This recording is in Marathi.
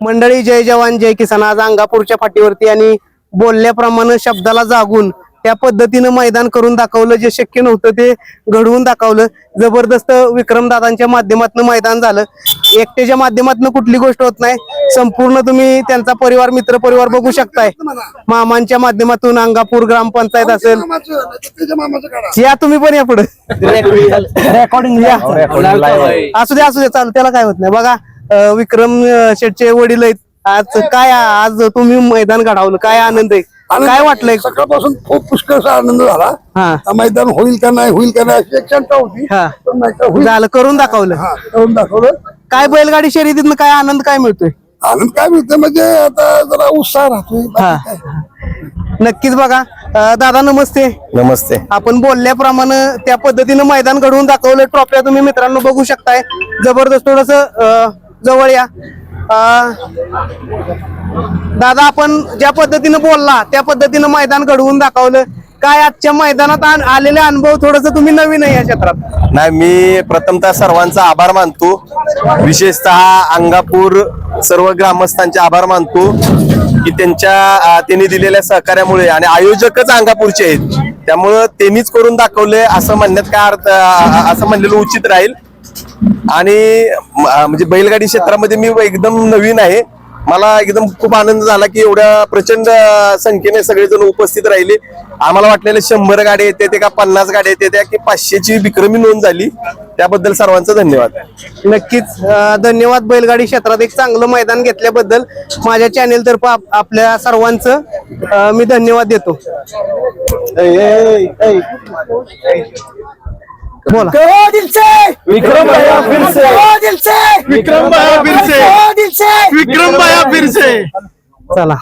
मंडळी जय जवान जय किसान. आज अंगापूरच्या फाटीवरती आणि बोलल्याप्रमाणे शब्दाला जागून त्या पद्धतीनं मैदान करून दाखवलं. जे शक्य नव्हतं ते घडवून दाखवलं. जबरदस्त विक्रमदादांच्या माध्यमातून मैदान झालं. एकट्याच्या माध्यमातून कुठली गोष्ट होत नाही. संपूर्ण तुम्ही त्यांचा परिवार मित्र परिवार बघू शकताय. मामांच्या माध्यमातून अंगापूर ग्रामपंचायत असेल. या तुम्ही पण या पुढे. रेकॉर्डिंग असू दे असू दे. चालू त्याला काय होत नाही. बघा. विक्रम शेटचे वडील आहेत. आज काय आज तुम्ही मैदान घडवलं. काय आनंद आहे? काय वाटलंय? सकाळपासून खूप पुष्कळचा आनंद झाला. मैदान होईल का नाही होईल का नाही अशी एक शंका होती. हा. झालं करून दाखवलं. हा करून दाखवलं. काय बैलगाडी शर्यतीतनं काय आनंद काय मिळतोय? आनंद काय मिळतं म्हणजे आता जरा उत्साह राहतोय. नक्कीच बघा. दादा नमस्ते. नमस्ते. आपण बोलल्याप्रमाणे त्या पद्धतीनं मैदान घडवून दाखवलं. ट्रॉफ्या तुम्ही मित्रांनो बघू शकताय. जबरदस्त थोडस जवळ या. दादा आपण ज्या पद्धतीनं बोलला त्या पद्धतीनं मैदान घडवून दाखवलं. काय आजच्या मैदानात आलेले अनुभव थोडस तुम्ही नवीन आहे या क्षेत्रात. नाही मी प्रथमतः सर्वांचा आभार मानतो. विशेषतः अंगापूर सर्व ग्रामस्थांचे आभार मानतो की त्यांच्या त्यांनी दिलेल्या सहकार्यामुळे आणि आयोजकच अंगापूरचे आहेत. त्यामुळं त्यांनीच करून दाखवले असं म्हणण्यात काय अर्थ असं म्हणलेलं उचित राहील. आणि म्हणजे बैलगाडी क्षेत्रामध्ये मी एकदम नवीन आहे. मला एकदम खूप आनंद झाला की एवढ्या प्रचंड संख्येने सगळेजण उपस्थित राहिले. आम्हाला वाटलेले शंभर गाड्या येते ते का पन्नास गाड्या येते त्या की पाचशेची विक्रमी नोंद झाली. त्याबद्दल सर्वांचा धन्यवाद. नक्कीच. धन्यवाद. बैलगाडी क्षेत्रात एक चांगलं मैदान घेतल्याबद्दल माझ्या चॅनेल तर्फे आप- आपल्या सर्वांचं मी धन्यवाद देतो. बोला. विक्रम विक्रम भाया फिरसे विक्रम भाया फिरसे चला.